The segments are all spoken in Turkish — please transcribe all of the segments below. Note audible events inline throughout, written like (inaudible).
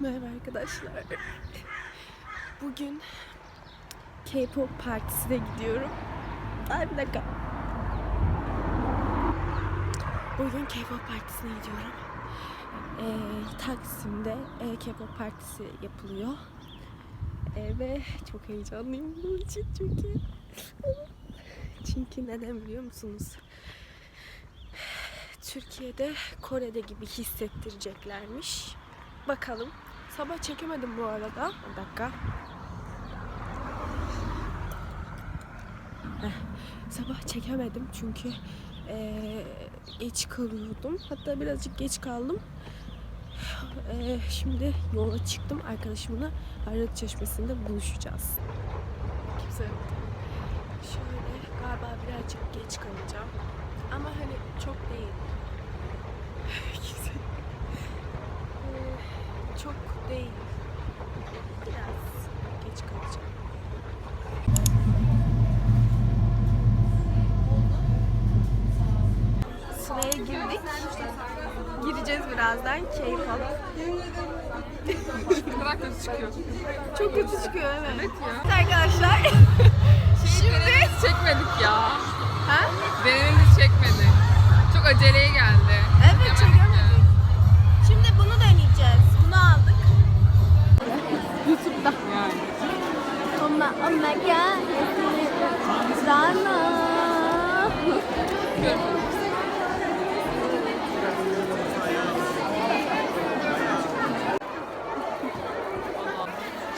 Merhaba arkadaşlar. Bugün K-pop partisine gidiyorum. Ay bir dakika. Bugün K-pop partisine gidiyorum. Ee, Taksim'de e, K-pop partisi yapılıyor. Ee, ve çok heyecanlıyım bunun için çünkü çünkü neden biliyor musunuz? Türkiye'de Kore'de gibi hissettireceklermiş. Bakalım. Sabah çekemedim bu arada. Bir dakika. Sabah çekemedim çünkü eee, geç kalıyordum. Hatta birazcık geç kaldım. Eee, şimdi yola çıktım. Arkadaşımla Arnavut Çeşmesi'nde buluşacağız. Kimse yok. Şöyle galiba birazcık geç kalacağım. Ama hani çok değil. Kimse Eee, çok değil. Biraz geç kalacağım. Sıraya girdik. Gireceğiz birazdan. Keyif alıp. Ne kadar kötü çıkıyor. Çok kötü çıkıyor evet. Evet ya. Evet arkadaşlar. Şimdi denememizi çekmedik ya. ha? Denememizi çekmedik. Çok aceleye geldi. Evet çekemedik. Şimdi bunu deneyeceğiz. Bunu aldık. YouTube'da. Yani. Oma oma gel. Sana.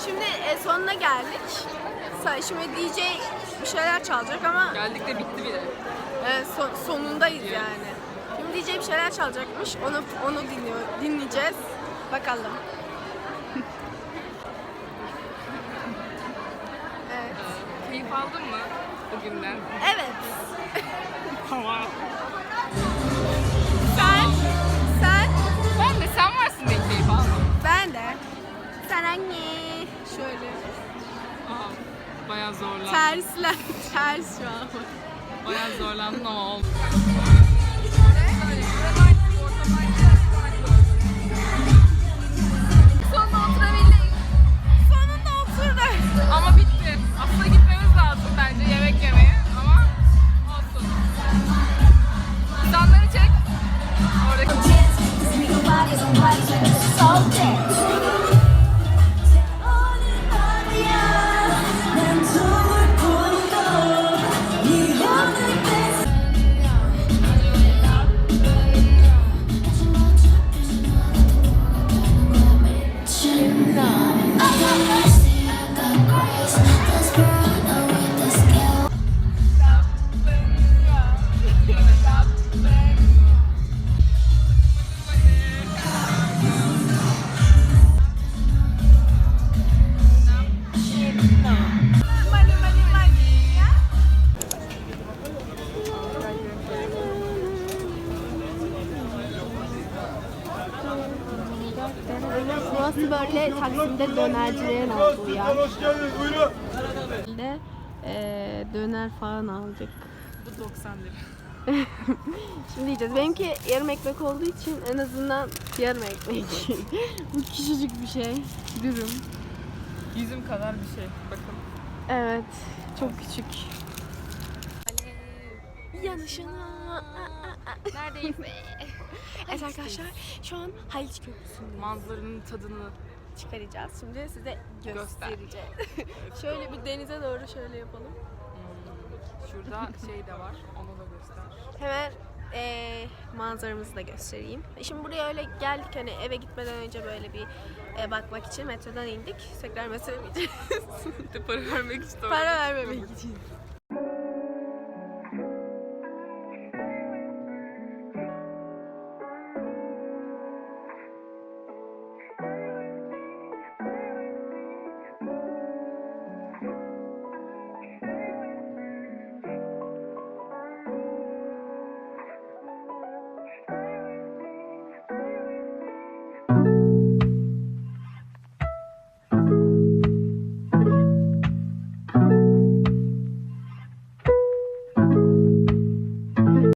Şimdi e, sonuna geldik. Şimdi DJ bir şeyler çalacak ama Geldik de bitti bile. e, son- sonundayız yani. Şimdi DJ bir şeyler çalacakmış. Onu onu dinliyor, dinleyeceğiz. Bakalım. (laughs) evet. Keyif aldın mı bugünden? Evet. Tamam. Bayağı zorlandım. Tersler, (laughs) ters şu an. Bayağı zorlandım ama oldu. Sonunda oturabildik. Sonunda oturduk. Ama bitti. Aslında gitmemiz lazım bence yemek yemeye ama olsun. İnsanları çek. Oradaki Burası böyle Taksim'de dönercilerin olduğu yer. Hoş geldiniz buyurun. de eee, döner falan aldık. bu 90 lira. (laughs) Şimdi yiyeceğiz. Benimki yarım ekmek olduğu için en azından yarım ekmek. (laughs) Bu küçücük bir şey. Dürüm. Yüzüm kadar bir şey. Bakın. Evet. Çok küçük. Yanışına. Neredeyiz be? (laughs) Evet arkadaşlar şu an Haliç Köprüsü'ndeyiz. Manzaranın tadını Çıkaracağız. Şimdi size Göster. göstereceğim. (laughs) şöyle bir denize doğru şöyle yapalım. Hmm, Şurada şey de var. Onu da göster. Hemen eee manzaramızı da göstereyim. Şimdi buraya öyle geldik hani eve gitmeden önce böyle bir e, bakmak için metrodan indik. Tekrar metroya (laughs) de para vermek için Para vermemek için.